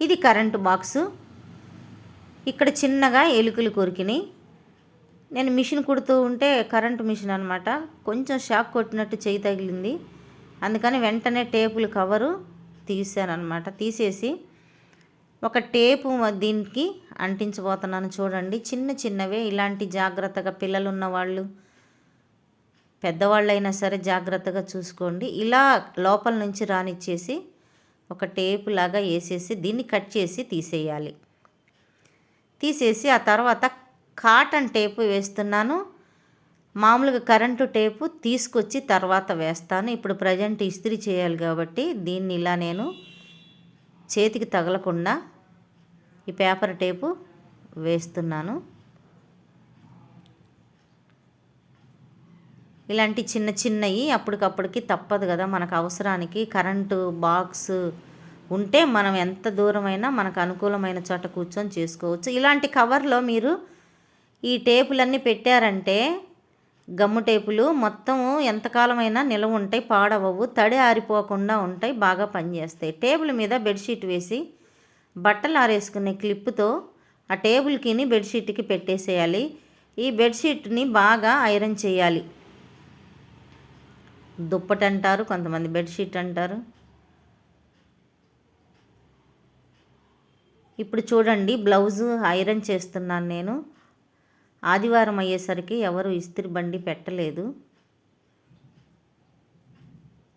ఇది current box. ఇక్కడ చిన్నగా ఎలుకలు కొరికినాయి. నేను మిషన్ కుడుతూ ఉంటే కరెంటు మిషన్ అనమాట కొంచెం షాక్ కొట్టినట్టు చేయి తగిలింది. అందుకని వెంటనే టేపులు కవరు తీసానమాట తీసేసి ఒక టేపు దీనికి అంటించబోతున్నాను చూడండి. చిన్న చిన్నవే. ఇలాంటి జాగ్రత్తగా పిల్లలు ఉన్న వాళ్ళు పెద్దవాళ్ళైనా సరే జాగ్రత్తగా చూసుకోండి. ఇలా లోపల నుంచి రానిచ్చేసి ఒక టేపు లాగా వేసేసి దీన్ని కట్ చేసి తీసేయాలి. తీసేసి ఆ తర్వాత కాటన్ టేపు వేస్తున్నాను. మామూలుగా కరెంటు టేపు తీసుకొచ్చి తర్వాత వేస్తాను. ఇప్పుడు ప్రజెంట్ ఇస్త్రీ చేయాలి కాబట్టి దీన్ని ఇలా నేను చేతికి తగలకుండా ఈ పేపర్ టేపు వేస్తున్నాను. ఇలాంటి చిన్న చిన్నవి అప్పటికప్పటికి తప్పదు కదా మనకు అవసరానికి. కరెంటు బాక్స్ ఉంటే మనం ఎంత దూరమైనా మనకు అనుకూలమైన చోట కూర్చొని చేసుకోవచ్చు. ఇలాంటి కవర్లో మీరు ఈ టేపులన్నీ పెట్టారంటే గమ్ము టేపులు మొత్తం ఎంతకాలమైనా నిలవ ఉంటాయి పాడవవు తడి ఆరిపోకుండా ఉంటాయి బాగా పనిచేస్తాయి. టేబుల్ మీద బెడ్షీట్ వేసి బట్టలు ఆరేసుకునే క్లిప్తో ఆ టేబుల్కిని బెడ్షీట్కి పెట్టేసేయాలి. ఈ బెడ్షీట్ని బాగా ఐరన్ చేయాలి. దుప్పటి అంటారు కొంతమంది బెడ్షీట్ అంటారు. ఇప్పుడు చూడండి బ్లౌజు ఐరన్ చేస్తున్నాను నేను. ఆదివారం అయ్యేసరికి ఎవరు ఇస్త్రీ బండి పెట్టలేదు.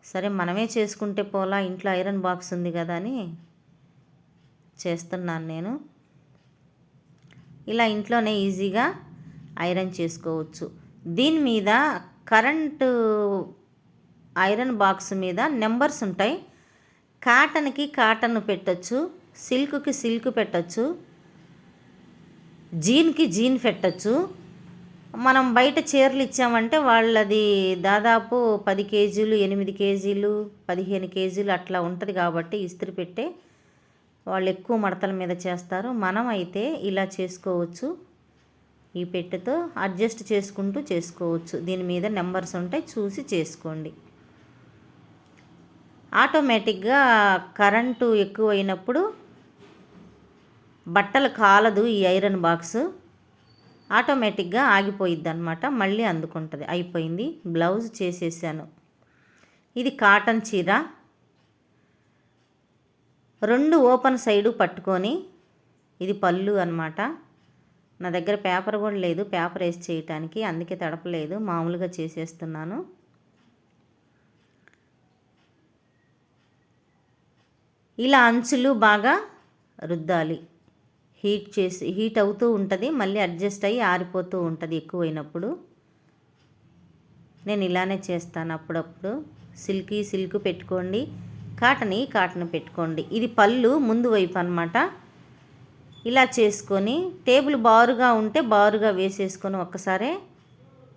సరే మనమే చేసుకుంటే పోలా ఇంట్లో ఐరన్ బాక్స్ ఉంది కదా అని చేస్తున్నాను నేను. ఇలా ఇంట్లోనే ఈజీగా ఐరన్ చేసుకోవచ్చు. దీని మీద కరెంటు ఐరన్ బాక్స్ మీద నెంబర్స్ ఉంటాయి. కాటన్కి కాటన్ పెట్టచ్చు సిల్క్కి సిల్క్ పెట్టచ్చు జీన్కి జీన్ పెట్టచ్చు. మనం బయట చీరలు ఇచ్చామంటే వాళ్ళది దాదాపు పది కేజీలు ఎనిమిది కేజీలు పదిహేను కేజీలు అట్లా ఉంటుంది కాబట్టి ఇస్త్రీ పెట్టే వాళ్ళు ఎక్కువ మడతల మీద చేస్తారు. మనం అయితే ఇలా చేసుకోవచ్చు. ఈ పెట్టెతో అడ్జస్ట్ చేసుకుంటూ చేసుకోవచ్చు. దీని మీద నెంబర్స్ ఉంటాయి చూసి చేసుకోండి. ఆటోమేటిక్గా కరెంటు ఎక్కువైనప్పుడు బట్టలు కాలదు ఈ ఐరన్ బాక్స్. ఆటోమేటిక్గా ఆగిపోయిద్ది అనమాట మళ్ళీ అందుకుంటుంది. అయిపోయింది. బ్లౌజ్ చేసేసాను. ఇది కాటన్ చీర. రెండు ఓపెన్ సైడు పట్టుకొని ఇది పళ్ళు అనమాట నా దగ్గర పేపర్ కూడా లేదు. పేపర్ వేసి చేయటానికి. అందుకే తడపలేదు. మామూలుగా చేసేస్తున్నాను. ఇలా అంచులు బాగా రుద్దాలి. హీట్ చేసి హీట్ అవుతూ ఉంటుంది మళ్ళీ అడ్జస్ట్ అయ్యి ఆరిపోతూ ఉంటుంది ఎక్కువైనప్పుడు. నేను ఇలానే చేస్తాను అప్పుడప్పుడు. సిల్కీ సిల్క్ పెట్టుకోండి. కాటన్ కాటన్ పెట్టుకోండి. ఇది పళ్ళు ముందు వైపు అనమాట ఇలా చేసుకొని టేబుల్ బారుగా ఉంటే బారుగా వేసేసుకొని ఒక్కసారే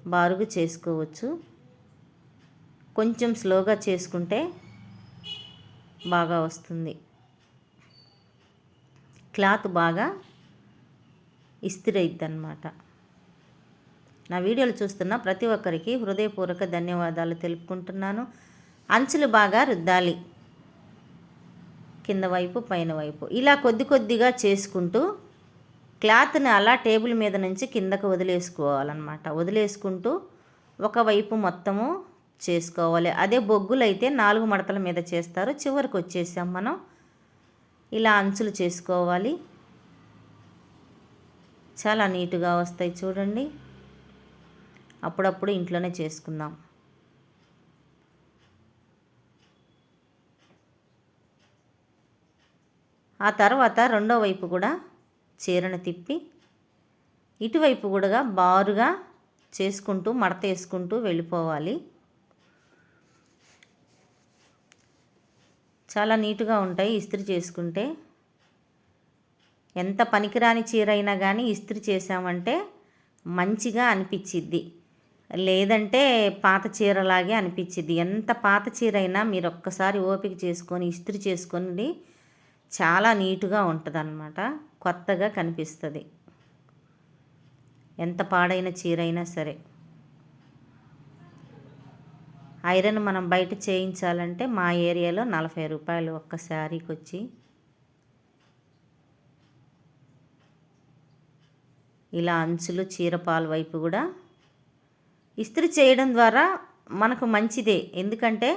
బారుగా చేసుకోవచ్చు. కొంచెం స్లోగా చేసుకుంటే బాగా వస్తుంది. క్లాత్ బాగా ఇస్త్రీ అనమాట నా వీడియోలు చూస్తున్న ప్రతి ఒక్కరికి హృదయపూర్వక ధన్యవాదాలు తెలుపుకుంటున్నాను. అంచులు బాగా రుద్దాలి. కింద వైపు పైన వైపు. ఇలా కొద్ది కొద్దిగా చేసుకుంటూ క్లాత్ని అలా టేబుల్ మీద నుంచి కిందకు వదిలేసుకోవాలన్నమాట. వదిలేసుకుంటూ ఒకవైపు మొత్తము చేసుకోవాలి. అదే బొగ్గులు అయితే నాలుగు మడతల మీద చేస్తారు. చివరికి వచ్చేసాం మనం. ఇలా అంచులు చేసుకోవాలి. చాలా నీట్గా వస్తాయి చూడండి. అప్పుడప్పుడు ఇంట్లోనే చేసుకుందాం. ఆ తర్వాత రెండో వైపు కూడా చీరను తిప్పి ఇటువైపు కూడా బారుగా చేసుకుంటూ మడత వేసుకుంటూ వెళ్ళిపోవాలి. చాలా నీట్గా ఉంటాయి ఇస్త్రీ చేసుకుంటే. ఎంత పనికిరాని చీర అయినా కానీ ఇస్త్రీ చేసామంటే మంచిగా అనిపించిద్ది లేదంటే పాత చీరలాగే అనిపించిద్ది ఎంత పాత చీర అయినా మీరు ఒక్కసారి ఓపిక చేసుకొని ఇస్త్రీ చేసుకొని చాలా నీట్గా ఉంటుందన్నమాట. కొత్తగా కనిపిస్తుంది. ఎంత పాడైన చీర అయినా సరే. ఐరన్ మనం బయట చేయించాలంటే మా ఏరియాలో నలభై రూపాయలు ఒక్క శారీకి వచ్చి ఇలా అంచులు చీరపాలు వైపు కూడా ఇస్త్రీ చేయడం ద్వారా మనకు మంచిదే. ఎందుకంటే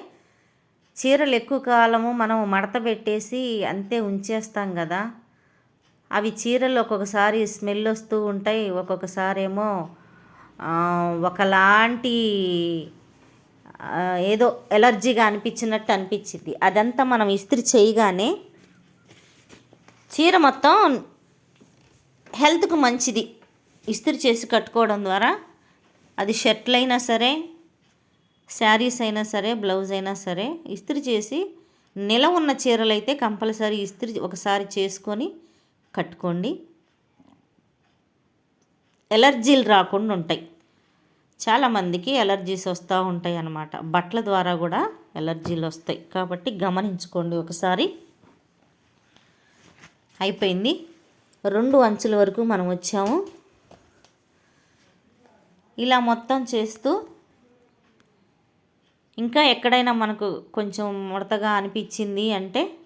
చీరలు ఎక్కువ కాలము మనం మడత పెట్టేసి అంతే ఉంచేస్తాం కదా. అవి చీరలు ఒక్కొక్కసారి స్మెల్ వస్తూ ఉంటాయి. ఒక్కొక్కసారి ఏమో ఒకలాంటి ఏదో ఎలర్జీగా అనిపించినట్టు అనిపించింది. అదంతా మనం ఇస్త్రీ చేయగానే చీర మొత్తం హెల్త్కు మంచిది. ఇస్త్రీ చేసి కట్టుకోవడం ద్వారా అది షర్ట్లు అయినా సరే శారీస్ అయినా సరే బ్లౌజ్ అయినా సరే ఇస్త్రీ చేసి నిల ఉన్న చీరలు అయితే కంపల్సరీ ఇస్త్రీ ఒకసారి చేసుకొని కట్టుకోండి. ఎలర్జీలు రాకుండా ఉంటాయి. చాలామందికి ఎలర్జీస్ వస్తూ ఉంటాయి అన్నమాట. బట్టల ద్వారా కూడా ఎలర్జీలు వస్తాయి. కాబట్టి గమనించుకోండి ఒకసారి. అయిపోయింది. రెండు అంచుల వరకు మనం వచ్చాము. ఇలా మొత్తం చేస్తూ ఇంకా ఎక్కడైనా మనకు కొంచెం ముడతగా అనిపించింది అంటే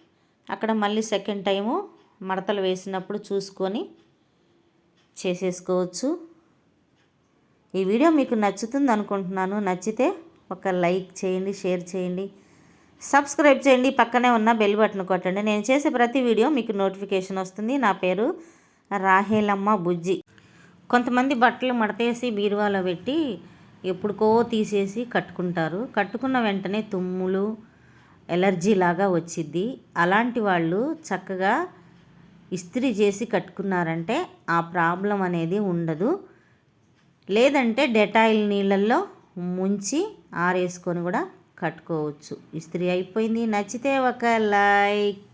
అక్కడ మళ్ళీ సెకండ్ టైము మడతలు వేసినప్పుడు చూసుకొని చేసేసుకోవచ్చు. ఈ వీడియో మీకు నచ్చుతుంది అనుకుంటున్నాను. నచ్చితే ఒక లైక్ చేయండి షేర్ చేయండి సబ్స్క్రైబ్ చేయండి పక్కనే ఉన్న బెల్ బటన్ కొట్టండి. నేను చేసే ప్రతి వీడియో మీకు నోటిఫికేషన్ వస్తుంది. నా పేరు రాహేలమ్మ బుజ్జి. కొంతమంది బట్టలు మడతేసి బీరువాలో పెట్టి ఎప్పుడుకో తీసేసి కట్టుకుంటారు. కట్టుకున్న వెంటనే తుమ్ములు ఎలర్జీ లాగా వచ్చిద్ది. అలాంటి వాళ్ళు చక్కగా ఇస్త్రీ చేసి కట్టుకున్నారంటే ఆ ప్రాబ్లం అనేది ఉండదు. లేదంటే డెటాయిల్ నీళ్ళల్లో ముంచి ఆరేసుకొని కూడా కట్టుకోవచ్చు. ఇస్త్రీ అయిపోయింది. నచ్చితే ఒక లైక్.